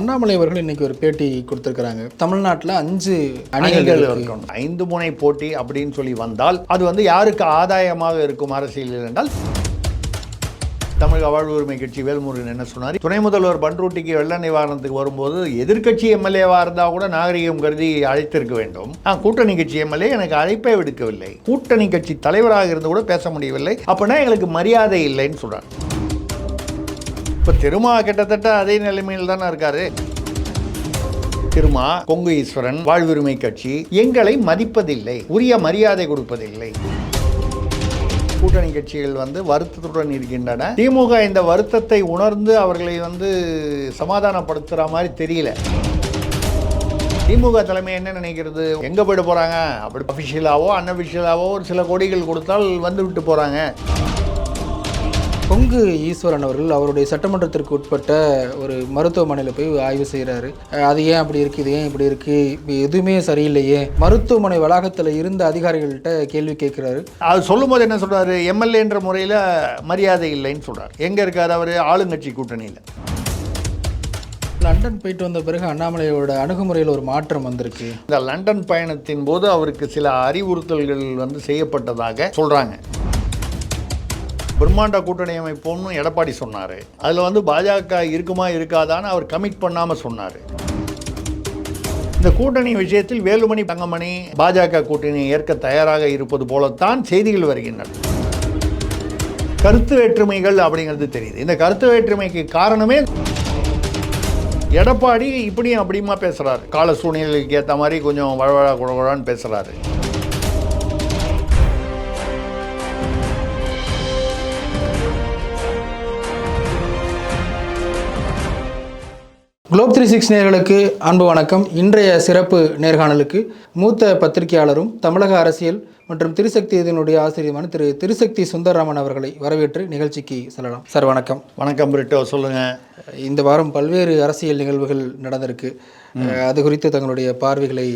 அண்ணாமலை அவர்கள் இன்னைக்கு ஒரு பேட்டி கொடுத்திருக்கிறாங்க. தமிழ்நாட்டில் அஞ்சு அணிகள் இருக்கணும். ஐந்து முனை போட்டி அப்படின்னு சொல்லி வந்தால் அது வந்து யாருக்கு ஆதாயமாக இருக்கும் அரசியலில் என்றால் தமிழக வாழ்வுரிமை கட்சி வேல்முருகன் என்ன சொன்னார்? துணை முதல்வர் பன்ருட்டிக்கு வெள்ள நிவாரணத்துக்கு வரும்போது எதிர்க்கட்சி எம்எல்ஏவா இருந்தால் கூட நாகரிகம் கருதி அழைத்திருக்க வேண்டும். நான் கூட்டணி கட்சி எம்எல்ஏ எனக்கு அழைப்பே விடுக்கவில்லை. கூட்டணி கட்சி தலைவராக இருந்து கூட பேச முடியவில்லை. அப்படின்னா எங்களுக்கு மரியாதை இல்லைன்னு சொல்றார் இப்போ திருமா கிட்டத்தட்ட அதே நிலைமையில் தானே இருக்காரு. திருமா கொங்கு ஈஸ்வரன் வாழ்வுரிமை கட்சி எங்களை மதிப்பதில்லை உரிய மரியாதை கொடுப்பதில்லை. கூட்டணி கட்சிகள் வந்து வருத்தத்துடன் இருக்கின்றன. திமுக இந்த வருத்தத்தை உணர்ந்து அவர்களை வந்து சமாதானப்படுத்துகிற மாதிரி தெரியல. திமுக தலைமை என்ன நினைக்கிறது? எங்க போயிட்டு போறாங்க? அப்படி அபிஷியலாவோ அன்அபிஷியலாவோ ஒரு சில கோடிகள் கொடுத்தால் வந்து விட்டு போறாங்க. கொங்கு ஈஸ்வரன் அவர்கள் அவருடைய சட்டமன்றத்திற்கு உட்பட்ட ஒரு மருத்துவமனையில் போய் ஆய்வு செய்கிறாரு அது ஏன் அப்படி இருக்குது இது ஏன் இப்படி இருக்குது எதுவுமே சரியில்லையே. மருத்துவமனை வளாகத்தில் இருந்த அதிகாரிகள்கிட்ட கேள்வி கேட்குறாரு. அது சொல்லும்போது என்ன சொல்றாரு? எம்எல்ஏன்ற முறையில் மரியாதை இல்லைன்னு சொல்றாரு. எங்க இருக்காரு அவர்? ஆளுங்கட்சி கூட்டணியில். லண்டன் போயிட்டு வந்த பிறகு அண்ணாமலையோட அணுகுமுறையில் ஒரு மாற்றம் வந்திருக்கு. இந்த லண்டன் பயணத்தின் போது அவருக்கு சில அறிவுறுத்தல்கள் வந்து செய்யப்பட்டதாக சொல்றாங்க. பிரம்மாண்ட கூட்டணி அமைப்போம்னு எடப்பாடி சொன்னார். அதில் வந்து பாஜக இருக்குமா இருக்காதான்னு அவர் கமிட் பண்ணாமல் சொன்னார். இந்த கூட்டணி விஷயத்தில் வேலுமணி தங்கமணி பாஜக கூட்டணி ஏற்க தயாராக இருப்பது போலத்தான் செய்திகள் வருகின்றன. கருத்து வேற்றுமைகள் அப்படிங்கிறது தெரியுது. இந்த கருத்து வேற்றுமைக்கு காரணமே எடப்பாடி இப்படியும் அப்படியுமா பேசுகிறாரு கால சூழ்நிலைக்கு ஏற்ற மாதிரி கொஞ்சம் வழவழ குழகுழான்னு பேசுகிறாரு குளோப் த்ரீ சிக்ஸ் நேர்களுக்கு அன்பு வணக்கம். இன்றைய சிறப்பு நேர்காணலுக்கு மூத்த பத்திரிகையாளரும் தமிழக அரசியல் மற்றும் திருசக்தி இதனுடைய ஆசிரியருமான திரு திருசக்தி சுந்தரராமன் அவர்களை வரவேற்று நிகழ்ச்சிக்கு செல்லலாம். சார் வணக்கம். வணக்கம் பிரிட்டோ சொல்லுங்க. இந்த வாரம் பல்வேறு அரசியல் நிகழ்வுகள் நடந்திருக்கு. அது குறித்து தங்களுடைய பார்வைகளை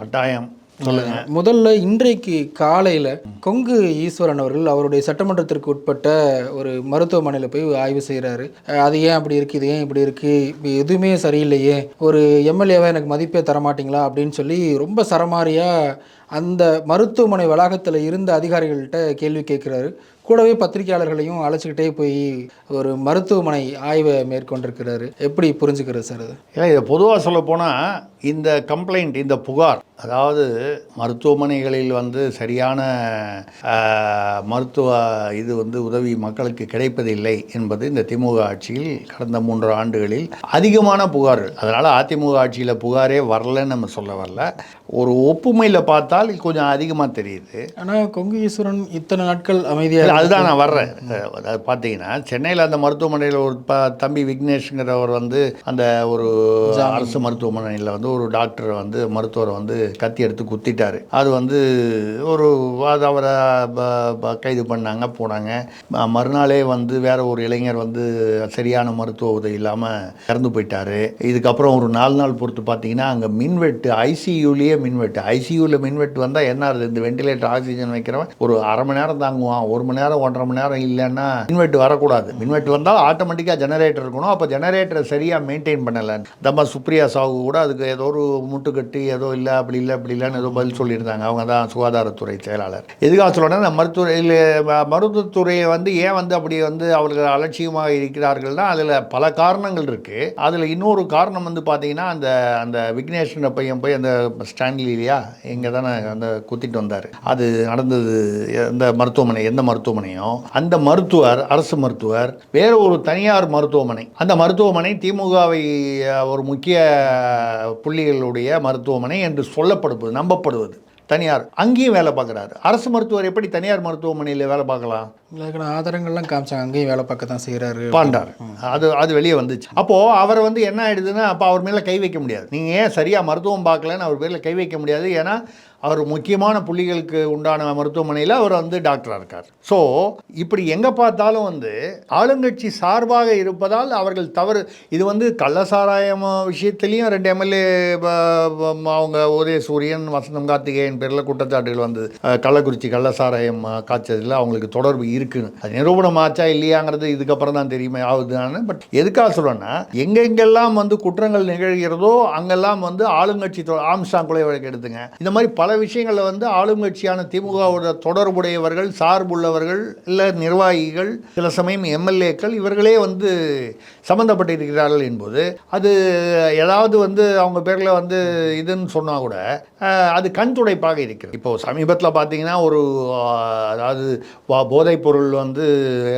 கட்டாயம். சொல்லுங்க. முதல்ல இன்றைக்கு காலையில் கொங்கு ஈஸ்வரன் அவர்கள் அவருடைய சட்டமன்றத்திற்கு உட்பட்ட ஒரு மருத்துவமனையில் போய் ஆய்வு செய்கிறாரு அது ஏன் அப்படி இருக்குது இது ஏன் இப்படி இருக்குது எதுவுமே சரியில்லையே. ஒரு எம்எல்ஏவை எனக்கு மதிப்பே தரமாட்டிங்களா? அப்படின்னு சொல்லி ரொம்ப சரமாரியாக அந்த மருத்துவமனை வளாகத்தில் இருந்த அதிகாரிகள்கிட்ட கேள்வி கேட்குறாரு. கூடவே பத்திரிகையாளர்களையும் அழைச்சிக்கிட்டே போய் ஒரு மருத்துவமனை ஆய்வை மேற்கொண்டிருக்கிறாரு. எப்படி புரிஞ்சுக்கிறது சார் அது? இல்லை இதை பொதுவாக சொல்ல போனால் இந்த கம்ப்ளைண்ட் இந்த புகார் அதாவது மருத்துவமனைகளில் வந்து சரியான மருத்துவ இது வந்து உதவி மக்களுக்கு கிடைப்பதில்லை என்பது இந்த திமுக ஆட்சியில் கடந்த மூன்று ஆண்டுகளில் அதிகமான புகார்கள். அதனால் அதிமுக ஆட்சியில் புகாரே வரலன்னு நம்ம சொல்ல வரல. ஒரு ஒப்புமையில் பார்த்தால் கொஞ்சம் அதிகமாக தெரியுது. ஆனால் கொங்கு ஈஸ்வரன் இத்தனை நாட்கள் அமைதியாக இல்ல, அதுதான் நான் வர்றேன். அதாவது பார்த்தீங்கன்னா சென்னையில் அந்த மருத்துவமனையில் ஒரு ப தம்பி விக்னேஷ்ங்கிறவர் வந்து அந்த ஒரு அரசு மருத்துவமனையில் வந்து ஒரு டாக்டர் வந்து மருத்துவரை வந்து கத்தி எடுத்து குத்திட்டாரு. அது வந்து ஒரு அது அவரை கைது பண்ணாங்க போனாங்க. மறுநாளே வந்து வேற ஒரு இளைஞர் வந்து சரியான மருத்துவ உதவி இல்லாமல் இறந்து போயிட்டாரு. இதுக்கப்புறம் ஒரு நாலு நாள் பொறுத்து பார்த்தீங்கன்னா அங்கே மின்வெட்டு ஐசியூலேயே மின்வெட்டு. ஐசியூவில் மின்வெட்டு வந்தால் என்ன ஆகுது? இந்த வெண்டிலேட்டர் ஆக்சிஜன் வைக்கிறவன் ஒரு அரை மணி நேரம் தாங்குவான் ஒரு மணி நேரம் நேரம் ஒன்றரை மணி நேரம் இல்லைன்னா மின்வெட்டு வரக்கூடாது. மின்வெட்டு வந்தால் ஆட்டோமேட்டிக்காக ஜெனரேட்டர் இருக்கணும். அப்போ ஜெனரேட்டரை சரியாக மெயின்டைன் பண்ணலை. தம்மா சுப்ரியா சாகு கூட அதுக்கு ஏதோ ஒரு முட்டுக்கட்டி ஏதோ இல்லை அப்படி இல்லை அப்படி இல்லைன்னு ஏதோ பதில் சொல்லியிருந்தாங்க. அவங்க தான் சுகாதாரத்துறை செயலாளர். எதுக்காக சொல்லணும்னா இந்த மருத்துவ மருத்துவத்துறையை வந்து ஏன் வந்து அப்படி வந்து அவர்கள் அலட்சியமாக இருக்கிறார்கள்னா அதில் பல காரணங்கள் இருக்குது அதில் இன்னொரு காரணம் வந்து பார்த்தீங்கன்னா அந்த அந்த விக்னேஷன் பையன் போய் அந்த ஸ்டான்லி இல்லையா? இங்கே தானே அந்த குத்திட்டு வந்தார். அது நடந்தது எந்த மருத்துவமனை எந்த மருத்துவமனையோ அந்த மருத்துவர் அரசு மருத்துவர் வேற ஒரு தனியார் மருத்துவமனை. அந்த மருத்துவமனை திமுகவை ஒரு முக்கிய புள்ளிகளுடைய மருத்துவமனை என்று சொல்லப்படுவது நம்பப்படுவது. தனியார் அங்கேயும் வேலை பார்க்குறாரு. அரசு மருத்துவர் எப்படி தனியார் மருத்துவமனையில் வேலை பார்க்கலாம்? ஆதாரங்கள்லாம் காமிச்சாங்க. அங்கேயும் வேலை பார்க்க தான் செய்கிறாரு பாண்டார். அது அது வெளியே வந்துச்சு. அப்போ அவரை வந்து என்ன ஆயிடுதுன்னா அப்போ அவர் மேலே கை வைக்க முடியாது. நீங்கள் ஏன் சரியாக மருத்துவம் பார்க்கலன்னு அவர் பேரில் கை வைக்க முடியாது. ஏன்னா அவர் முக்கியமான புள்ளிகளுக்கு உண்டான மருத்துவமனையில் அவர் வந்து டாக்டராக இருக்கார். ஸோ இப்படி எங்கே பார்த்தாலும் வந்து ஆளுங்கட்சி சார்பாக இருப்பதால் அவர்கள் தவறு. இது வந்து கள்ளசாராயம் விஷயத்துலேயும் ரெண்டு எம்எல்ஏ அவங்க உதயசூரியன் வசந்தம் கார்த்திகேயன் பேரில் குற்றச்சாட்டுகள் வந்தது கள்ளக்குறிச்சி கள்ளசாராயம் காய்ச்சதில் அவங்களுக்கு தொடர்பு இருக்குன்னு. அது நிரூபணம் ஆச்சா இல்லையாங்கிறது இதுக்கப்புறம் தான் தெரியுமே ஆகுதுன்னு பட் எதுக்காக சொல்கிறேன்னா எங்கெங்கெல்லாம் வந்து குற்றங்கள் நிகழ்கிறதோ அங்கெல்லாம் வந்து ஆளுங்கட்சி தொ- ஆம்ஸ்டாங் கொலை வழக்கு எடுத்துங்க. இந்த மாதிரி பல விஷயங்களில் வந்து ஆளுங்கட்சியான திமுகவோட தொடர்புடையவர்கள் சார்புள்ளவர்கள் இல்லை நிர்வாகிகள் சில சமயம் எம்எல்ஏக்கள் இவர்களே வந்து சம்மந்தப்பட்டிருக்கிறார்கள் என்பது அது ஏதாவது வந்து அவங்க பேரில் வந்து இதுன்னு சொன்னால் கூட அது கண் துடைப்பாக இருக்கிறது. இப்போது சமீபத்தில் பார்த்தீங்கன்னா ஒரு அதாவது போதைப் பொருள் வந்து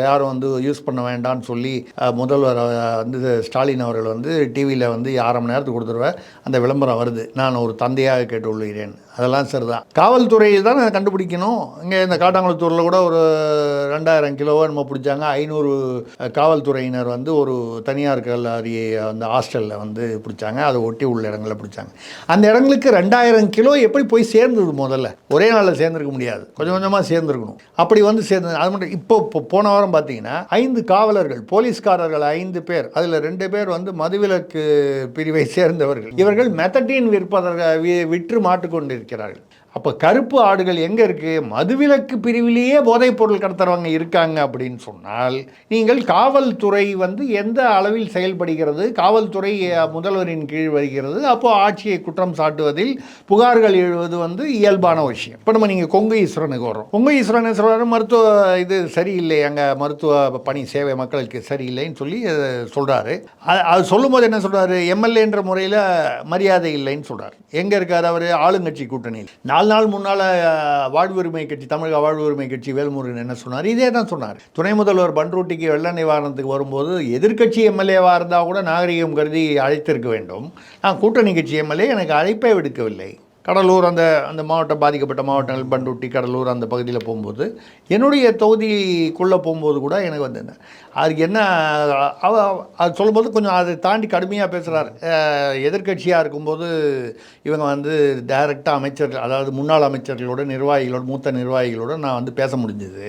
யாரும் வந்து யூஸ் பண்ண வேண்டாம்னு சொல்லி முதல்வர் வந்து ஸ்டாலின் அவர்கள் வந்து டிவியில் வந்து அரை மணி நேரத்துக்கு கொடுத்துருவேன் அந்த விளம்பரம் வருது. நான் ஒரு தந்தையாக கேட்டுக்கொள்கிறேன். அதெல்லாம் சரிதான். காவல்துறையை தான் கண்டுபிடிக்கணும். இங்கே இந்த காட்டாங்குளத்தூரில் கூட ஒரு ரெண்டாயிரம் கிலோவோ நம்ம பிடிச்சாங்க. ஐநூறு காவல்துறையினர் வந்து ஒரு தனியார் கல்லாரியை அந்த ஹாஸ்டலில் வந்து பிடிச்சாங்க. அதை ஒட்டி உள்ள இடங்களில் பிடிச்சாங்க. அந்த இடங்களுக்கு ரெண்டாயிரம் கிலோ எப்படி போய் சேர்ந்தது முதல்ல? ஒரே நாளில் சேர்ந்துருக்க முடியாது. கொஞ்சம் கொஞ்சமாக சேர்ந்துருக்கணும். அப்படி வந்து சேர்ந்து அது மட்டும் இப்போ இப்போ போன வாரம் பார்த்தீங்கன்னா ஐந்து காவலர்கள் போலீஸ்காரர்கள் ஐந்து பேர் அதில் ரெண்டு பேர் வந்து மதுவிலக்கு பிரிவை சேர்ந்தவர்கள். இவர்கள் மெத்தடீன் விற்பதற்கு விற்று விற்று இருக்கிறார்கள். அப்போ கருப்பு ஆடுகள் எங்கே இருக்குது மதுவிலக்கு பிரிவிலேயே போதைப்பொருள் கடத்துறவங்க இருக்காங்க அப்படின்னு சொன்னால் நீங்கள் காவல்துறை வந்து எந்த அளவில் செயல்படுகிறது? காவல்துறை முதல்வரின் கீழ் வருகிறது. அப்போது ஆட்சியை குற்றம் சாட்டுவதில் புகார்கள் எழுவது வந்து இயல்பான விஷயம். இப்போ நம்ம நீங்கள் கொங்கு ஈஸ்வரனுக்கு வரோம் கொங்கு ஈஸ்வரன் என்ன மருத்துவ இது சரியில்லை. அங்கே மருத்துவ பணி சேவை மக்களுக்கு சரியில்லைன்னு சொல்லி சொல்கிறாரு அது சொல்லும்போது என்ன சொல்கிறாரு எம்எல்ஏன்ற முறையில் மரியாதை இல்லைன்னு சொல்கிறார் எங்கே இருக்கார் அவர்? ஆளுங்கட்சி கூட்டணியில். நாலு நாள் முன்னால் வாழ்வுரிமை கட்சி தமிழக வாழ்வுரிமை கட்சி வேல்முருகன் என்ன சொன்னார்? இதே தான் சொன்னார். துணை முதல்வர் பன்ருட்டிக்கு வெள்ள நிவாரணத்துக்கு வரும்போது எதிர்க்கட்சி எம்எல்ஏவாக இருந்தால் கூட நாகரிகம் கருதி அழைத்திருக்க வேண்டும். நான் கூட்டணி கட்சி எம்எல்ஏ எனக்கு அழைப்பே விடுக்கவில்லை. கடலூர் அந்த அந்த மாவட்டம் பாதிக்கப்பட்ட மாவட்டங்கள் பண்டுட்டி கடலூர் அந்த பகுதியில் போகும்போது என்னுடைய தொகுதிக்குள்ளே போகும்போது கூட எனக்கு வந்து என்ன அதுக்கு என்ன அவ அது சொல்லும்போது கொஞ்சம் அதை தாண்டி கடுமையாக பேசுகிறார் எதிர்க்கட்சியாக இருக்கும்போது இவங்க வந்து டைரெக்டாக அமைச்சர் அதாவது முன்னாள் அமைச்சர்களோட நிர்வாகிகளோட மூத்த நிர்வாகிகளோட நான் வந்து பேச முடிஞ்சது.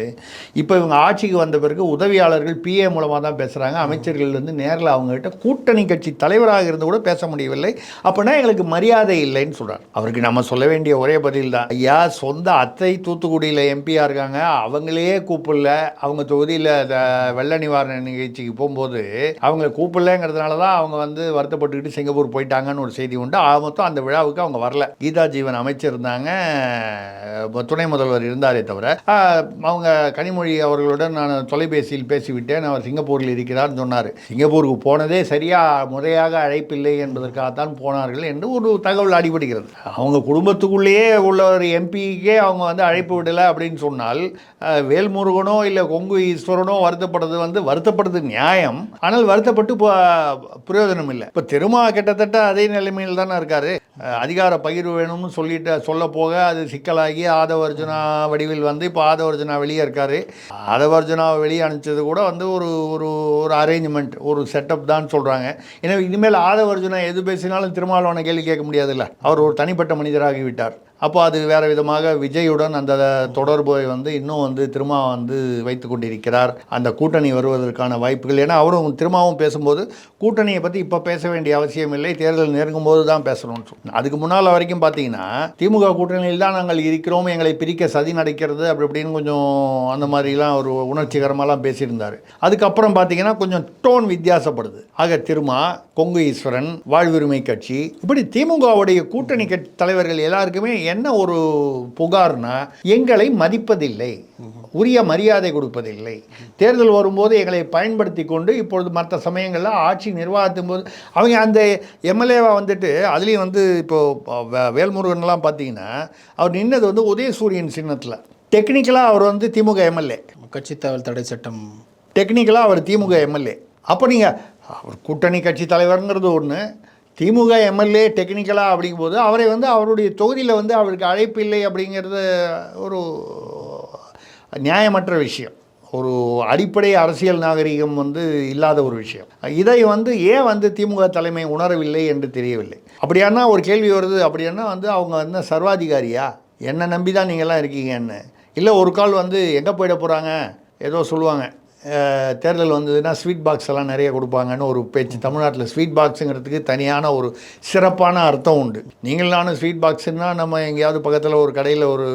இப்போ இவங்க ஆட்சிக்கு வந்த பிறகு உதவியாளர்கள் பிஏ மூலமாக தான் பேசுகிறாங்க அமைச்சர்கள் வந்து நேரில் அவங்ககிட்ட கூட்டணி கட்சி தலைவராக இருந்து கூட பேச முடியவில்லை. அப்படின்னா எங்களுக்கு மரியாதை இல்லைன்னு சொல்கிறார் அவருக்கு நம்ம சொல்ல வேண்டிய ஒரே பதில் தான். ஐயா சொந்த அத்தை தூத்துக்குடியில் எம்பியாக இருக்காங்க. அவங்களையே கூப்பிடல. அவங்க தொகுதியில் வெள்ள நிவாரண நிகழ்ச்சிக்கு போகும்போது அவங்க கூப்பிடலங்கிறதுனால தான் அவங்க வந்து வருத்தப்பட்டுக்கிட்டு சிங்கப்பூர் போயிட்டாங்கன்னு ஒரு செய்தி உண்டு. ஆக மொத்தம் அந்த விழாவுக்கு அவங்க வரல. கீதா ஜீவன் அமைச்சிருந்தாங்க துணை முதல்வர் இருந்தாரே தவிர அவங்க கனிமொழி அவர்களுடன் நான் தொலைபேசியில் பேசிவிட்டேன். அவர் சிங்கப்பூரில் இருக்கிறார்னு சொன்னார். சிங்கப்பூருக்கு போனதே சரியாக முறையாக அழைப்பில்லை என்பதற்காகத்தான் போனார்கள் என்று ஒரு தகவல் அடிபடுகிறது. அவங்க குடும்பத்துக்குள்ளேயே உள்ள ஒரு எம்பிக்கே அவங்க வந்து அழைப்பு விடலை அப்படின்னு சொன்னால் வேல்முருகனோ இல்லை கொங்கு ஈஸ்வரனோ வருத்தப்படுறது வந்து வருத்தப்படுறது நியாயம். ஆனால் வருத்தப்பட்டு இப்போ பிரயோஜனம் இல்லை இப்போ திருமா கிட்டத்தட்ட அதே நிலைமையில் தானே இருக்காரு. அதிகார பகிர்வு வேணும்னு சொல்லிட்டு சொல்ல போக அது சிக்கலாகி ஆதவர்ஜுனா வடிவில் வந்து இப்போ ஆதவர்ஜுனா வெளியே இருக்காரு. ஆதவர்ஜுனாவை வெளியே அனுப்பிச்சது கூட வந்து ஒரு ஒரு ஒரு அரேஞ்ச்மெண்ட் ஒரு செட்டப் தான் சொல்கிறாங்க எனவே இனிமேல் ஆதவர்ஜுனா எது பேசினாலும் திருமாவளவனை கேள்வி கேட்க முடியாதுல்ல. அவர் ஒரு தனிப்பட்ட மனிதராகிவிட்டார் அப்போ அது வேறு விதமாக விஜயுடன் அந்த தொடர்பை வந்து இன்னும் வந்து திருமா வந்து வைத்து கொண்டிருக்கிறார். அந்த கூட்டணி வருவதற்கான வாய்ப்புகள். ஏன்னா அவரும் திருமாவும் பேசும்போது கூட்டணியை பற்றி இப்போ பேச வேண்டிய அவசியம் இல்லை. தேர்தல் நெருங்கும் போது தான் பேசணும்னு அதுக்கு முன்னால் வரைக்கும் பார்த்தீங்கன்னா திமுக கூட்டணியில் தான் நாங்கள் இருக்கிறோம் எங்களை பிரிக்க சதி நடக்கிறது அப்படி இப்படின்னு கொஞ்சம் அந்த மாதிரிலாம் ஒரு உணர்ச்சிகரமாலாம் பேசியிருந்தார். அதுக்கப்புறம் பார்த்தீங்கன்னா கொஞ்சம் டோன் வித்தியாசப்படுது. ஆக திருமா கொங்கு ஈஸ்வரன் வாழ்வுரிமை கட்சி இப்படி திமுகவுடைய கூட்டணி கட்சி தலைவர்கள் எல்லாருக்குமே என்ன ஒரு புகார்னா எங்களை மதிப்பதில்லை. உரிய மரியாதை கொடுப்பதில்லை. தேர்தல் வரும்போது எங்களை பயன்படுத்தி கொண்டு இப்பொழுது மற்ற சமயங்களில் ஆட்சி நிர்வாகத்தின் போது அவங்க அந்த எம்எல்ஏவா வந்துட்டு அதுலேயும் வந்து இப்போது வேல்முருகன்லாம் பார்த்தீங்கன்னா அவர் நின்னது வந்து உதயசூரியன் சின்னத்தில். டெக்னிக்கலாக அவர் வந்து திமுக எம்எல்ஏ. கட்சி தாவல் தடை சட்டம். டெக்னிக்கலாக அவர் திமுக எம்எல்ஏ. அப்போ நீங்கள் அவர் கூட்டணி கட்சி தலைவருங்கிறது ஒன்று திமுக எம்எல்ஏ டெக்னிக்கலாக அப்படிங்கும்போது அவரை வந்து அவருடைய தொகுதியில் வந்து அவருக்கு அழைப்பு இல்லை அப்படிங்கிறது ஒரு நியாயமற்ற விஷயம். ஒரு அடிப்படை அரசியல் நாகரிகம் வந்து இல்லாத ஒரு விஷயம். இதை வந்து ஏன் வந்து திமுக தலைமை உணரவில்லை என்று தெரியவில்லை. அப்படியானா ஒரு கேள்வி வருது. அப்படியானா வந்து அவங்க வந்து சர்வாதிகாரியா? என்னை நம்பி தான் நீங்கள்லாம் இருக்கீங்கன்னு. இல்லை ஒரு கால் வந்து எங்கே போயிட போகிறாங்க ஏதோ சொல்லுவாங்க. தேர்தல் வந்ததுன்னா ஸ்வீட் பாக்ஸ் எல்லாம் நிறைய கொடுப்பாங்கன்னு ஒரு பேச்சு. தமிழ்நாட்டில் ஸ்வீட் பாக்ஸுங்கிறதுக்கு தனியான ஒரு சிறப்பான அர்த்தம் உண்டு. நீங்கள் நானும் ஸ்வீட் பாக்ஸுன்னா நம்ம எங்கேயாவது பக்கத்தில் ஒரு கடையில் ஒரு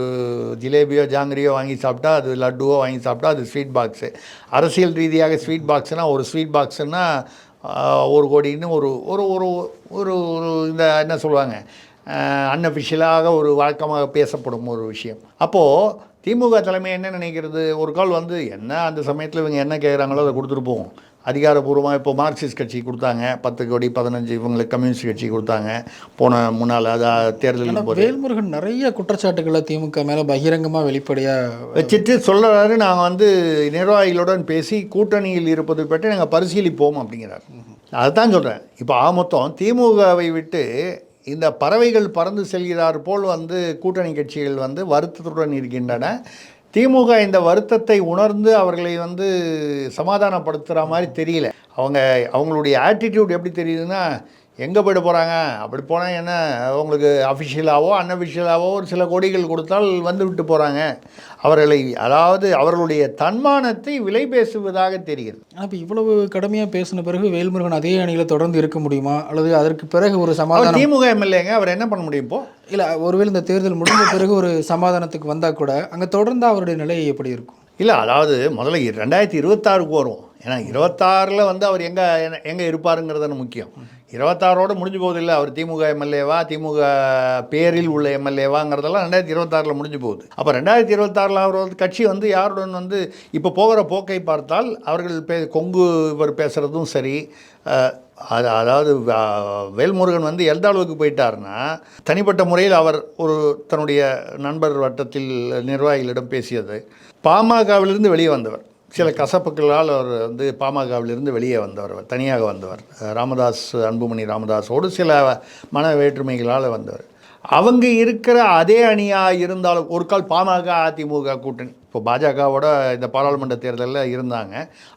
ஜிலேபியோ ஜாங்கிரியோ வாங்கி சாப்பிட்டா அது லட்டுவோ வாங்கி சாப்பிட்டா அது ஸ்வீட் பாக்ஸு அரசியல் ரீதியாக ஸ்வீட் பாக்ஸ்னால் ஒரு ஸ்வீட் பாக்ஸுன்னா ஒரு கோடின்னு ஒரு ஒரு ஒரு ஒரு ஒரு இந்த என்ன சொல்லுவாங்க? அன்அஃபிஷியலாக ஒரு வழக்கமாக பேசப்படும் ஒரு விஷயம். அப்போது திமுக தலைமை என்ன நினைக்கிறது? ஒரு கால் வந்து என்ன அந்த சமயத்தில் இவங்க என்ன கேட்குறாங்களோ அதை கொடுத்துட்டு போவோம். அதிகாரப்பூர்வமாக இப்போ மார்க்சிஸ்ட் கட்சி கொடுத்தாங்க. பத்து கோடி பதினஞ்சு இவங்களுக்கு கம்யூனிஸ்ட் கட்சி கொடுத்தாங்க. போன முன்னால் அது தேர்தலில் வேல்முருகன் நிறைய குற்றச்சாட்டுகளை திமுக மேல பகிரங்கமா வெளிப்படையா வச்சுட்டு சொல்கிறாரு நாங்கள் வந்து நிர்வாகிகளுடன் பேசி கூட்டணியில் இருப்பது பற்றி நாங்கள் பரிசீலிப்போம் அப்படிங்கிறார். அதுதான் சொல்கிறேன் இப்போ ஆ மொத்தம் திமுகவை விட்டு இந்த பறவைகள் பறந்து செல்கிறார் போல் வந்து கூட்டணி கட்சிகள் வந்து வருத்தத்துடன் இருக்கின்றன. திமுக இந்த வருத்தத்தை உணர்ந்து அவர்களை வந்து சமாதானப்படுத்துகிற மாதிரி தெரியல. அவங்க அவங்களுடைய ஆட்டிடியூட் எப்படி தெரியுதுன்னா எங்கே போயிட போகிறாங்க அப்படி போனால் என்ன? அவங்களுக்கு அஃபிஷியலாகவோ அன்அஃபிஷியலாகவோ ஒரு சில கோடிகள் கொடுத்தால் வந்து விட்டு போகிறாங்க அவர்களை அதாவது அவர்களுடைய தன்மானத்தை விலை பேசுவதாக தெரிகிறது. இப்ப இவ்வளவு கடுமையா பேசின பிறகு வேல்முருகன் அதே அணியில தொடர்ந்து இருக்க முடியுமா? அல்லது அதற்கு பிறகு ஒரு சமாதானம்? திமுக எம்எல்ஏங்க அவர் என்ன பண்ண முடியும் இப்போ? இல்ல ஒருவேளை இந்த தேர்தல் முடிஞ்ச பிறகு ஒரு சமாதானத்துக்கு வந்தா கூட அங்க தொடர்ந்து அவருடைய நிலை எப்படி இருக்கும்? இல்லை அதாவது முதல்ல ரெண்டாயிரத்தி இருபத்தாறுக்கு வரும். ஏன்னா இருபத்தாறில் வந்து அவர் எங்கே எங்கே இருப்பாருங்கிறது முக்கியம். இருபத்தாறோடு முடிஞ்சு போகுதில்ல. அவர் திமுக எம்எல்ஏவா திமுக பேரில் உள்ள எம்எல்ஏவாங்கிறதெல்லாம் ரெண்டாயிரத்தி இருபத்தாறில் முடிஞ்சு போகுது. அப்போ ரெண்டாயிரத்தி இருபத்தாறில் அவர் வந்து கட்சி வந்து யாருடன் வந்து இப்போ போகிற போக்கை பார்த்தால் அவர்கள் பே கொங்கு இவர் பேசுகிறதும் சரி. அது அதாவது வேல்முருகன் வந்து எந்த அளவுக்கு போயிட்டார்னா தனிப்பட்ட முறையில் அவர் ஒரு தன்னுடைய நண்பர் வட்டத்தில் நிர்வாகிகளிடம் பேசியது. பாமகவிலிருந்து வெளியே வந்தவர். சில கசப்புகளால் அவர் வந்து பாமகவிலிருந்து வெளியே வந்தவர் அவர் தனியாக வந்தவர். ராமதாஸ் அன்புமணி ராமதாஸோடு சில மன வேற்றுமைகளால் வந்தவர். அவங்க இருக்கிற அதே அணியாக இருந்தாலும் ஒரு கால் பாமக அதிமுக கூட்டணி. இப்போ பாஜகவோட இந்த பாராளுமன்ற தேர்தலில் இருந்தாங்க.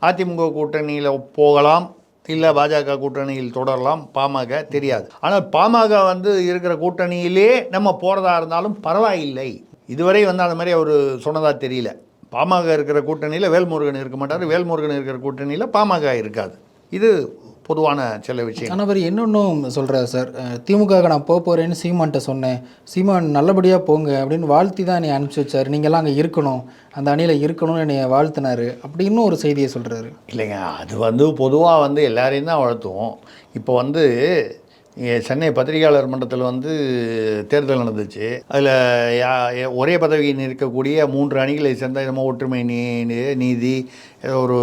அதிமுக கூட்டணியில் போகலாம் இல்லை பாஜக கூட்டணியில் தொடரலாம் பாமக தெரியாது. ஆனால் பாமக வந்து இருக்கிற கூட்டணியிலே நம்ம போகிறதா இருந்தாலும் பரவாயில்லை. இதுவரை வந்து அந்த மாதிரி அவர் சொன்னதாக தெரியல. பாமக இருக்கிற கூட்டணியில் வேல்முருகன் இருக்க மாட்டார் வேல்முருகன் இருக்கிற கூட்டணியில் பாமக இருக்காது. இது பொதுவான சில விஷயம் ஆனால் அவர் இன்னொன்றும் சொல்கிறார் சார் திமுகவுக்கு நான் போக போகிறேன்னு சீமான்ட்ட சொன்னேன். சீமான் நல்லபடியாக போங்க அப்படின்னு வாழ்த்தி தான் என்னை அனுப்பிச்சி வச்சார். நீங்கள்லாம் அங்கே இருக்கணும். அந்த அணியில் இருக்கணும்னு என்னை வாழ்த்தினாரு. அப்படின்னு ஒரு செய்தியை சொல்கிறாரு இல்லைங்க அது வந்து பொதுவாக வந்து எல்லாரையும் தான் வளர்த்துவோம். இப்போ வந்து இங்கே சென்னை பத்திரிகையாளர் மன்றத்தில் வந்து தேர்தல் நடந்துச்சு. அதில் ஒரே பதவியில் இருக்கக்கூடிய மூன்று அணிகளை சேர்ந்த நம்ம ஒற்றுமை நீ நீதி ஒரு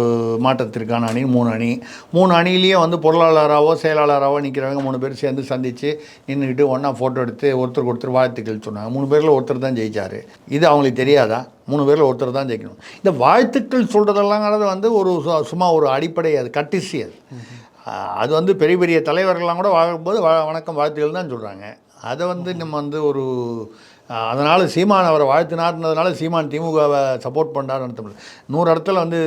மாற்றத்திற்கான அணி மூணு அணி. மூணு அணிலேயே வந்து பொருளாளராகவோ செயலாளராகவோ நிற்கிறவங்க மூணு பேர் சேர்ந்து சந்தித்து நின்றுக்கிட்டு ஒன்றா ஃபோட்டோ எடுத்து ஒருத்தருக்கு ஒருத்தர் வாழ்த்துக்கள் சொன்னாங்க. மூணு பேரில் ஒருத்தர் தான் ஜெயிச்சார். இது அவங்களுக்கு தெரியாதா? மூணு பேரில் ஒருத்தர் தான் ஜெயிக்கணும். இந்த வாழ்த்துக்கள் சொல்கிறதெல்லாங்கிறது வந்து ஒரு சு- சும்மா ஒரு அடிப்படை அது கட்டிசி அது. அது வந்து பெரிய பெரிய தலைவர்கள்லாம் கூட வாழும்போது வ வணக்கம் வாழ்த்துக்கள் தான் சொல்கிறாங்க அதை வந்து நம்ம வந்து ஒரு அதனால் சீமான் அவரை வாழ்த்தினார்ன்றதுனால சீமான் திமுகவை சப்போர்ட் பண்ணார்னு அர்த்தம் நூறு இடத்துல வந்து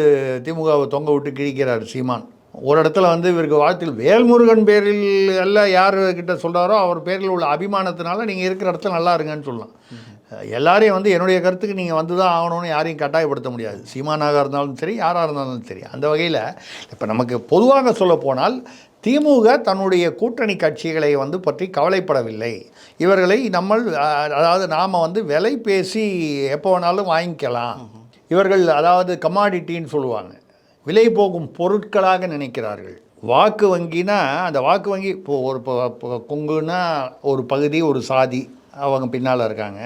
திமுகவை தொங்க விட்டு கிழிக்கிறார் சீமான். ஒரு இடத்துல வந்து இவருக்கு வாழ்த்தில் வேல்முருகன் பேரில் எல்லாம் யார் கிட்ட சொல்கிறாரோ அவர் பேரில் உள்ள அபிமானத்தினால நீங்கள் இருக்கிற இடத்துல நல்லா இருங்கன்னு சொல்லலாம். எல்லாரையும் வந்து என்னுடைய கருத்துக்கு நீங்கள் வந்து தான் ஆகணும்னு யாரையும் கட்டாயப்படுத்த முடியாது. சீமானாக இருந்தாலும் சரி யாராக இருந்தாலும் சரி. அந்த வகையில் இப்போ நமக்கு பொதுவாக சொல்ல போனால் திமுக தன்னுடைய கூட்டணி கட்சிகளை வந்து பற்றி கவலைப்படவில்லை. இவர்களை நம்ம அதாவது நாம் வந்து விலை பேசி எப்போ வேணாலும் வாங்கிக்கலாம். இவர்கள் அதாவது கமாடிட்டின்னு சொல்லுவாங்க. விலை போகும் பொருட்களாக நினைக்கிறார்கள். வாக்கு வங்கினா அந்த வாக்கு வங்கி இப்போ ஒரு கொங்குன்னா ஒரு பகுதி ஒரு சாதி. அவங்க பின்னால் இருக்காங்க.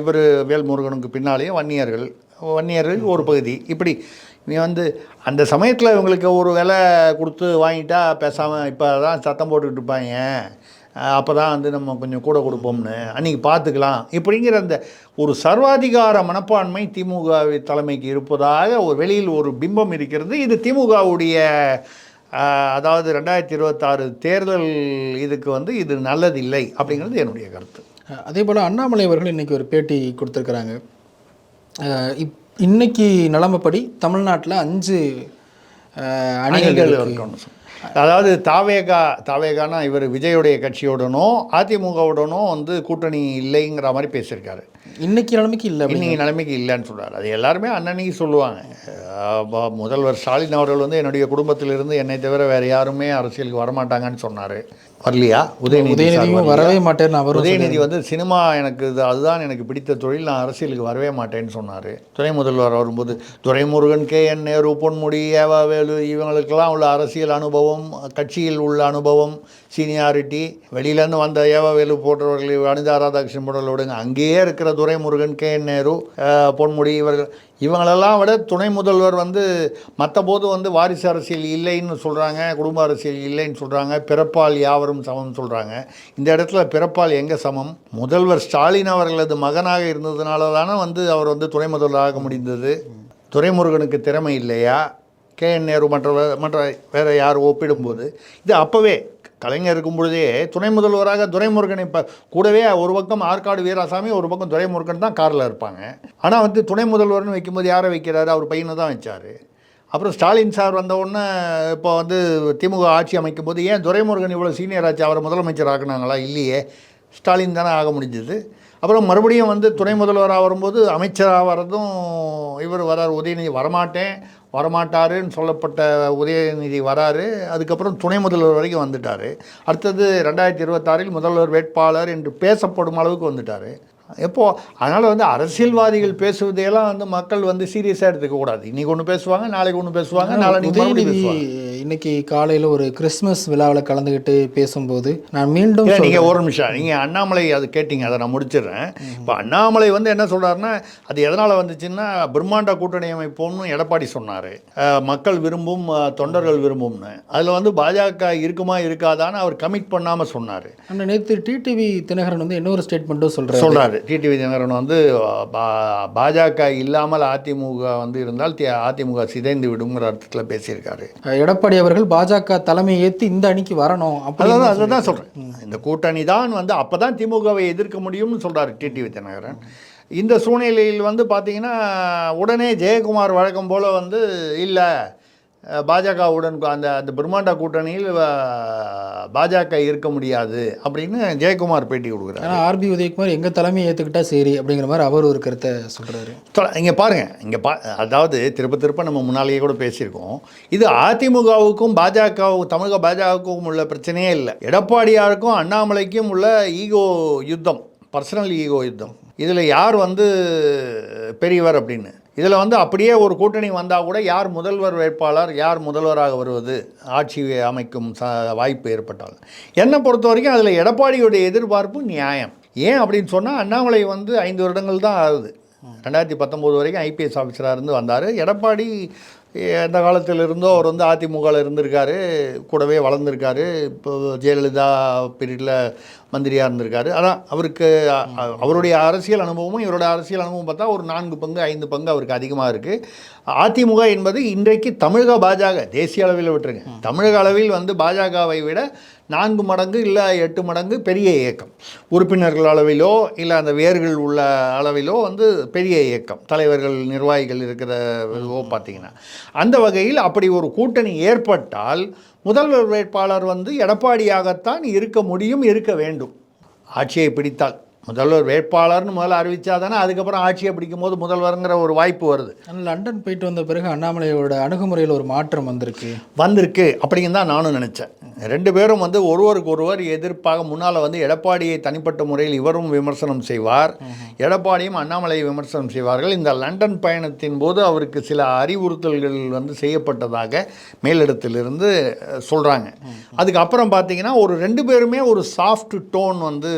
இவர் வேல்முருகனுக்கு பின்னாலேயும் வன்னியர்கள். வன்னியர்கள் ஒரு பகுதி. இப்படி நீ வந்து அந்த சமயத்தில் இவங்களுக்கு ஒரு விலை கொடுத்து வாங்கிட்டா பேசாமல் இப்போ தான் சத்தம் போட்டுக்கிட்டு இருப்பாங்க. அப்போ தான் வந்து நம்ம கொஞ்சம் கூட கொடுப்போம்னு. அன்றைக்கி பார்த்துக்கலாம் இப்படிங்கிற அந்த ஒரு சர்வாதிகார மனப்பான்மை திமுக தலைமைக்கு இருப்பதாக ஒரு வெளியில் ஒரு பிம்பம் இருக்கிறது. இது திமுகவுடைய அதாவது ரெண்டாயிரத்தி இருபத்தாறு தேர்தல் இதுக்கு வந்து இது நல்லதில்லை அப்படிங்கிறது என்னுடைய கருத்து. அதே போல் அண்ணாமலை அவர்கள் இன்னைக்கு ஒரு பேட்டி கொடுத்துருக்குறாங்க. இப் இன்னைக்கு நிலைமைப்படி தமிழ்நாட்டில் அஞ்சு அணிகள் இருக்கணும் அதாவது தாவேகா தாவேகானா இவர் விஜயோடைய கட்சியோடனோ அதிமுகவுடனோ வந்து கூட்டணி இல்லைங்கிற மாதிரி பேசியிருக்காரு. இன்னைக்கு நிலைமைக்கு இல்லை இன்னைக்கு நிலைமைக்கு இல்லைன்னு சொல்றாரு. அது எல்லாருமே அன்னன்னைக்கு சொல்லுவாங்க. முதல்வர் ஸ்டாலின் அவர்கள் வந்து என்னுடைய குடும்பத்திலிருந்து என்னை தவிர வேற யாருமே அரசியலுக்கு வரமாட்டாங்கன்னு சொன்னார். வரலையா? உதயநிதி உதயநிதியும்? வரவே மாட்டேன்னு அவரும் உதயநிதி வந்து சினிமா எனக்கு இது அதுதான் எனக்கு பிடித்த தொழில் நான் அரசியலுக்கு வரவே மாட்டேன்னு சொன்னார். துணை முதல்வர் வரும்போது துரைமுருகன் கே என் நேரு பொன்முடி ஏவாவேலு இவங்களுக்கெல்லாம் உள்ள அரசியல் அனுபவம் கட்சியில் உள்ள அனுபவம் சீனியாரிட்டி வெளியிலேருந்து வந்த ஏவாவேலு போன்றவர்கள் அனிதா ராதாகிருஷ்ணன் போன்றவர்கள் விடுங்க அங்கேயே இருக்கிற துரைமுருகன் கே. என். நேரு பொன்முடி இவர்கள் இவங்களெல்லாம் விட துணை முதல்வர் வந்து மற்ற போது வந்து வாரிசு அரசியல் இல்லைன்னு சொல்கிறாங்க குடும்ப அரசியல் இல்லைன்னு சொல்கிறாங்க பிறப்பால் யாவரும் சமம் சொல்கிறாங்க இந்த இடத்துல பிறப்பால் எங்கே சமம்? முதல்வர் ஸ்டாலின் அவர்களது மகனாக இருந்ததுனால தானே வந்து அவர் வந்து துணை முதல்வராக முடிந்தது. துரைமுருகனுக்கு திறமை இல்லையா? கே என் நேரு மற்ற மற்ற வேறு யார் ஒப்பிடும்போது இது அப்போவே கலைஞர் இருக்கும் பொழுதே துணை முதல்வராக துரைமுருகன் இப்போ கூடவே ஒரு பக்கம் ஆற்காடு வீராசாமி ஒரு பக்கம் துரைமுருகன் தான் காரில் இருப்பாங்க. ஆனால் வந்து துணை முதல்வர்னு வைக்கும்போது யாரை வைக்கிறாரு? அவர் பையனை தான் வச்சார். அப்புறம் ஸ்டாலின் சார் வந்தவுடனே இப்போ வந்து திமுக ஆட்சி அமைக்கும் போது ஏன் துரைமுருகன் இவ்வளோ சீனியர் ஆச்சு அவரை முதலமைச்சர் ஆக்குனாங்களா? இல்லையே. ஸ்டாலின் தானே ஆக முடிஞ்சது. அப்புறம் மறுபடியும் வந்து துணை முதல்வராக வரும்போது அமைச்சராக வரதும் இவர் வரார் உதயநிதி வரமாட்டேன் வரமாட்டாருன்னு சொல்லப்பட்ட உதயநிதி வராரு. அதுக்கப்புறம் துணை முதல்வர் வரைக்கும் வந்துட்டார். அடுத்தது ரெண்டாயிரத்தி இருபத்தாறில் முதல்வர் வேட்பாளர் என்று பேசப்படும் அளவுக்கு வந்துட்டார். எப்போ? அதனால் வந்து அரசியல்வாதிகள் பேசுவதையெல்லாம் வந்து மக்கள் வந்து சீரியஸாக எடுத்துக்கக்கூடாது. இன்னைக்கு ஒன்று பேசுவாங்க நாளைக்கு ஒன்று பேசுவாங்க நாளைக்கு இன்னைக்கு காலையில் ஒரு கிறிஸ்மஸ் விழாவில் கலந்துக்கிட்டு பேசும்போது நான் மீண்டும். நீங்கள் ஒரு நிமிஷம் நீங்கள் அண்ணாமலை அது கேட்டிங்க அதை நான் முடிச்சிடுறேன். இப்போ அண்ணாமலை வந்து என்ன சொல்கிறாருன்னா அது எதனால் வந்துச்சுன்னா பிரம்மாண்ட கூட்டணி அமைப்போம்னு எடப்பாடி சொன்னார். மக்கள் விரும்பும் தொண்டர்கள் விரும்பும்னு. அதில் வந்து பாஜக இருக்குமா இருக்காதான்னு அவர் கமிட் பண்ணாமல் சொன்னார். ஆனால் நேற்று டிடிவி தினகரன் வந்து இன்னொரு ஸ்டேட்மெண்ட்டும் சொல்கிறார் சொல்கிறாரு டிடிவி தினகரன் வந்து பா- பாஜக இல்லாமல் அதிமுக வந்து இருந்தால் தி- அதிமுக சிதைந்து விடுங்கிற அர்த்தத்தில் பேசியிருக்காரு. எடப்பாடி அவர்கள் பாஜக தலைமை ஏற்று இந்த அணிக்கு வரணும் அதான் அதை தான் சொல்கிறேன் இந்த கூட்டணி தான் வந்து அப்போ தான் திமுகவை எதிர்க்க முடியும்னு சொல்கிறார் டிடிவி தினகரன் இந்த சூழ்நிலையில் வந்து பார்த்தீங்கன்னா உடனே ஜெயக்குமார் வழக்கம் போல் வந்து இல்லை பாஜகவுடன் அந்த அந்த பிரம்மாண்ட கூட்டணியில் பாஜக இருக்க முடியாது அப்படின்னு ஜெயக்குமார் பேட்டி கொடுக்குறாரு. ஆனால் ஆர்பி உதயகுமார் எங்கள் தலைமையை ஏற்றுக்கிட்டா சரி அப்படிங்கிற மாதிரி அவர் ஒரு கருத்தை சொல்கிறாரு இங்கே பாருங்கள் இங்கே பா அதாவது திருப்ப திருப்ப நம்ம முன்னாலேயே கூட பேசியிருக்கோம். இது அதிமுகவுக்கும் பாஜகவுக்கும் தமிழக பாஜகவுக்கும் உள்ள பிரச்சனையே இல்லை. எடப்பாடியாருக்கும் அண்ணாமலைக்கும் உள்ள ஈகோ யுத்தம் பர்சனல் ஈகோ யுத்தம். இதில் யார் வந்து பெரியவர் அப்படின்னு? இதில் வந்து அப்படியே ஒரு கூட்டணி வந்தால் கூட யார் முதல்வர் வேட்பாளர் யார் முதல்வராக வருவது ஆட்சி அமைக்கும் ச வாய்ப்பு ஏற்பட்டால். என்னை பொறுத்த வரைக்கும் அதில் எடப்பாடியுடைய எதிர்பார்ப்பு நியாயம். ஏன் அப்படின்னு சொன்னால் அண்ணாமலை வந்து ஐந்து வருடங்கள் தான் ஆகுது. ரெண்டாயிரத்தி பத்தொம்போது வரைக்கும் ஐபிஎஸ் ஆஃபீஸராக இருந்து வந்தார். எடப்பாடி எந்த காலத்தில் இருந்தோ அவர் வந்து அதிமுகவில் இருந்திருக்காரு கூடவே வளர்ந்துருக்காரு. இப்போ ஜெயலலிதா பீரியடில் மந்திரியாக இருந்திருக்காரு. அதான் அவருக்கு அவருடைய அரசியல் அனுபவமும் இவருடைய அரசியல் அனுபவம் பார்த்தா ஒரு நான்கு பங்கு ஐந்து பங்கு அவருக்கு அதிகமாக இருக்குது அதிமுக என்பது இன்றைக்கு தமிழக பாஜக தேசிய அளவில் விட்டுருங்க. தமிழக அளவில் வந்து பாஜகவை விட நான்கு மடங்கு இல்லை எட்டு மடங்கு பெரிய இயக்கம். உறுப்பினர்கள் அளவிலோ இல்லை அந்த வேர்கள் உள்ள அளவிலோ வந்து பெரிய இயக்கம். தலைவர்கள் நிர்வாகிகள் இருக்கிற பார்த்தீங்கன்னா அந்த வகையில் அப்படி ஒரு கூட்டணி ஏற்பட்டால் முதல்வர் வேட்பாளர் வந்து எடப்பாடியாகத்தான் இருக்க முடியும் இருக்க வேண்டும். ஆட்சியை பிடித்தால். முதல்வர் வேட்பாளர்னு முதல்ல அறிவிச்சா தானே அதுக்கப்புறம் ஆட்சியை பிடிக்கும் போது முதல்வருங்கிற ஒரு வாய்ப்பு வருது. லண்டன் போயிட்டு வந்த பிறகு அண்ணாமலையோட அணுகுமுறையில் ஒரு மாற்றம் வந்திருக்கு. வந்திருக்கு அப்படின்னு தான் நானும் நினச்சேன். ரெண்டு பேரும் வந்து ஒருவருக்கு ஒருவர் எதிர்ப்பாக முன்னால் வந்து எடப்பாடியை தனிப்பட்ட முறையில் இவரும் விமர்சனம் செய்வார். எடப்பாடியும் அண்ணாமலையை விமர்சனம் செய்வார்கள். இந்த லண்டன் பயணத்தின் போது அவருக்கு சில அறிவுறுத்தல்கள் வந்து செய்யப்பட்டதாக மேலிடத்திலிருந்து சொல்கிறாங்க அதுக்கப்புறம் பார்த்தீங்கன்னா ஒரு ரெண்டு பேருமே ஒரு சாஃப்ட் டோன் வந்து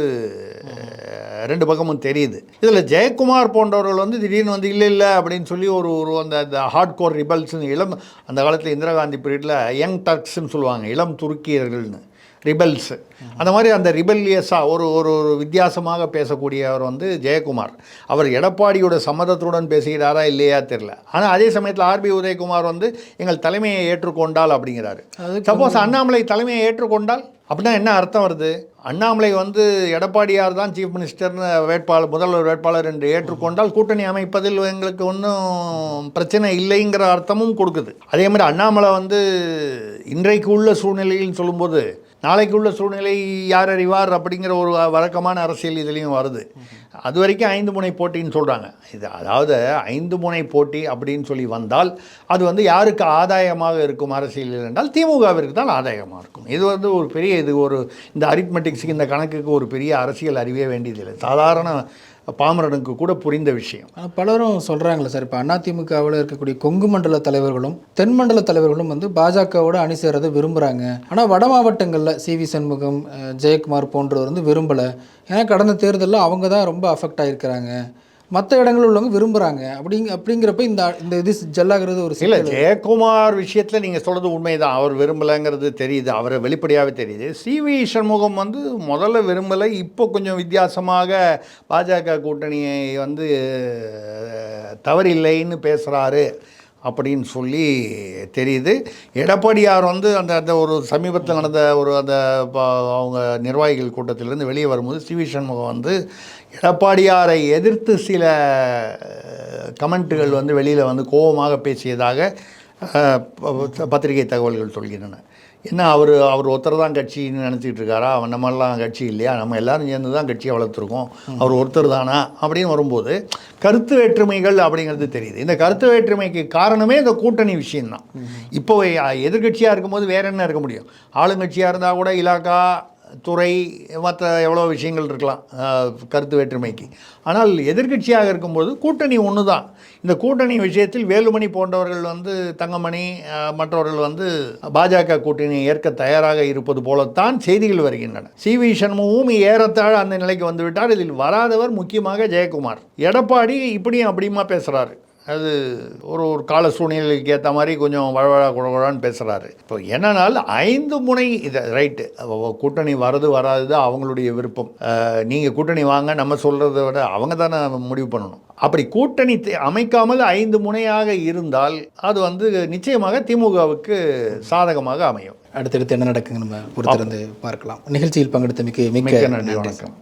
ரெண்டு பக்கமும் தெரியுது. இதில் ஜெயக்குமார் போன்றவர்கள் வந்து திடீர்னு வந்து இல்லை இல்லை அப்படின்னு சொல்லி ஒரு ஒரு அந்த அந்த ஹார்ட் கோர் ரிபல்ஸ்னு இளம் அந்த காலத்தில் இந்திரா காந்தி பீரியடில் யங் டர்க்ஸ்ன்னு சொல்லுவாங்க இளம் துருக்கியர்கள்னு. ரிபல்ஸ். அந்த மாதிரி அந்த ரிபல்லியஸாக ஒரு ஒரு ஒரு வித்தியாசமாக பேசக்கூடியவர் வந்து ஜெயக்குமார். அவர் எடப்பாடியோட சம்மதத்துடன் பேசுகிறாரா இல்லையா தெரில ஆனால் அதே சமயத்தில் ஆர்பி உதயகுமார் வந்து எங்கள் தலைமையை ஏற்றுக்கொண்டால் அப்படிங்கிறாரு. சப்போஸ் அண்ணாமலை தலைமையை ஏற்றுக்கொண்டால் அப்படின்னா என்ன அர்த்தம் வருது? அண்ணாமலை வந்து எடப்பாடியார் தான் சீஃப் மினிஸ்டர்னு வேட்பாளர் முதல்வர் வேட்பாளர் என்று ஏற்றுக்கொண்டால் கூட்டணி அமைப்பதில் எங்களுக்கு ஒன்றும் பிரச்சனை இல்லைங்கிற அர்த்தமும் கொடுக்குது. அதே மாதிரி அண்ணாமலை வந்து இன்றைக்கு உள்ள சூழ்நிலையில் சொல்லும்போது நாளைக்கு உள்ள சூழ்நிலை யார் அறிவார் அப்படிங்கிற ஒரு வழக்கமான அரசியல் இதுலேயும் வருது. அது வரைக்கும் ஐந்து முனை போட்டின்னு சொல்கிறாங்க இது அதாவது ஐந்து முனை போட்டி அப்படின்னு சொல்லி வந்தால் அது வந்து யாருக்கு ஆதாயமாக இருக்கும் அரசியலில் என்றால் திமுகவிற்கு தான் ஆதாயமாக இருக்கும். இது வந்து ஒரு பெரிய இது ஒரு இந்த அரித்மெட்டிக்ஸுக்கு இந்த கணக்குக்கு ஒரு பெரிய அரசியல் அறிவே வேண்டியதில்லை. சாதாரண பாமரனுக்கு கூட புரிந்த விஷயம். பலரும் சொல்கிறாங்களே சார். இப்போ அதிமுகவில் இருக்கக்கூடிய கொங்கு மண்டல தலைவர்களும் தென் மண்டல தலைவர்களும் வந்து பாஜகவோட அணி சேரதை விரும்புகிறாங்க ஆனால் வட மாவட்டங்களில் சி வி சண்முகம் ஜெயக்குமார் போன்றவர் வந்து விரும்பலை. ஏன்னா கடந்த தேர்தலில் அவங்க தான் ரொம்ப அஃபெக்ட் ஆகிருக்கிறாங்க மற்ற இடங்களில் உள்ளவங்க விரும்புகிறாங்க அப்படிங்க அப்படிங்கிறப்ப இந்த இந்த இது ஜெல்லாகிறது ஒரு இல்லை ஜெயக்குமார் விஷயத்தில் நீங்கள் சொல்கிறது உண்மைதான். அவர் விரும்பலைங்கிறது தெரியுது. அவரை வெளிப்படையாகவே தெரியுது. சி வி சண்முகம் வந்து முதல்ல விரும்பலை இப்போ கொஞ்சம் வித்தியாசமாக பாஜக கூட்டணியை வந்து தவறில்லைன்னு பேசுகிறாரு அப்படின்னு சொல்லி தெரியுது. எடப்பாடியார் வந்து அந்த அந்த ஒரு சமீபத்தில் நடந்த ஒரு அந்த அவங்க நிர்வாகிகள் கூட்டத்திலிருந்து வெளியே வரும்போது சி வி சண்முகம் வந்து எடப்பாடியாரை எதிர்த்து சில கமெண்ட்டுகள் வந்து வெளியில் வந்து கோபமாக பேசியதாக பத்திரிகை தகவல்கள் சொல்கின்றன. என்ன அவர் அவர் ஒருத்தர் தான் கட்சின்னு நினச்சிட்டு இருக்காரா? அவன் நம்மெல்லாம் கட்சி இல்லையா? நம்ம எல்லாரும் சேர்ந்து தான் கட்சியை வளர்த்துருக்கோம். அவர் ஒருத்தர் தானா? அப்படின்னு வரும்போது கருத்து வேற்றுமைகள் அப்படிங்கிறது தெரியுது. இந்த கருத்து வேற்றுமைக்கு காரணமே இந்த கூட்டணி விஷயம்தான். இப்போ எதிர்கட்சியாக இருக்கும்போது வேற என்ன இருக்க முடியும்? ஆளுங்கட்சியாக இருந்தால் கூட இலாக்கா துறை மற்ற எவ்வளோ விஷயங்கள் இருக்கலாம் கருத்து வேற்றுமைக்கு. ஆனால் எதிர்க்கட்சியாக இருக்கும்போது கூட்டணி ஒன்று தான் இந்த கூட்டணி விஷயத்தில் வேலுமணி போன்றவர்கள் வந்து தங்கமணி மற்றவர்கள் வந்து பாஜக கூட்டணியை ஏற்க தயாராக இருப்பது போலத்தான் செய்திகள் வருகின்றன. சி வி சண்முகமும் ஏறத்தாழ அந்த நிலைக்கு வந்துவிட்டார். இதில் வராதவர் முக்கியமாக ஜெயக்குமார். எடப்பாடி இப்படியும் அப்படியுமா பேசுகிறாரு அது ஒரு ஒரு கால சூழ்நிலைக்கு ஏற்ற மாதிரி கொஞ்சம் வழவழா குழகுழான்னு பேசுகிறாரு இப்போ என்னன்னால் ஐந்து முனை இது ரைட்டு. கூட்டணி வர்றது வராது அவங்களுடைய விருப்பம். நீங்கள் கூட்டணி வாங்க நம்ம சொல்கிறத விட அவங்க தானே முடிவு பண்ணணும். அப்படி கூட்டணி அமைக்காமல் ஐந்து முனையாக இருந்தால் அது வந்து நிச்சயமாக திமுகவுக்கு சாதகமாக அமையும். அடுத்தடுத்து என்ன நடக்குங்க நம்ம பொறுத்திருந்து பார்க்கலாம். நிகழ்ச்சியில் பங்கெடுத்தமைக்கு மிக்க மிக்க நன்றி. வணக்கம்.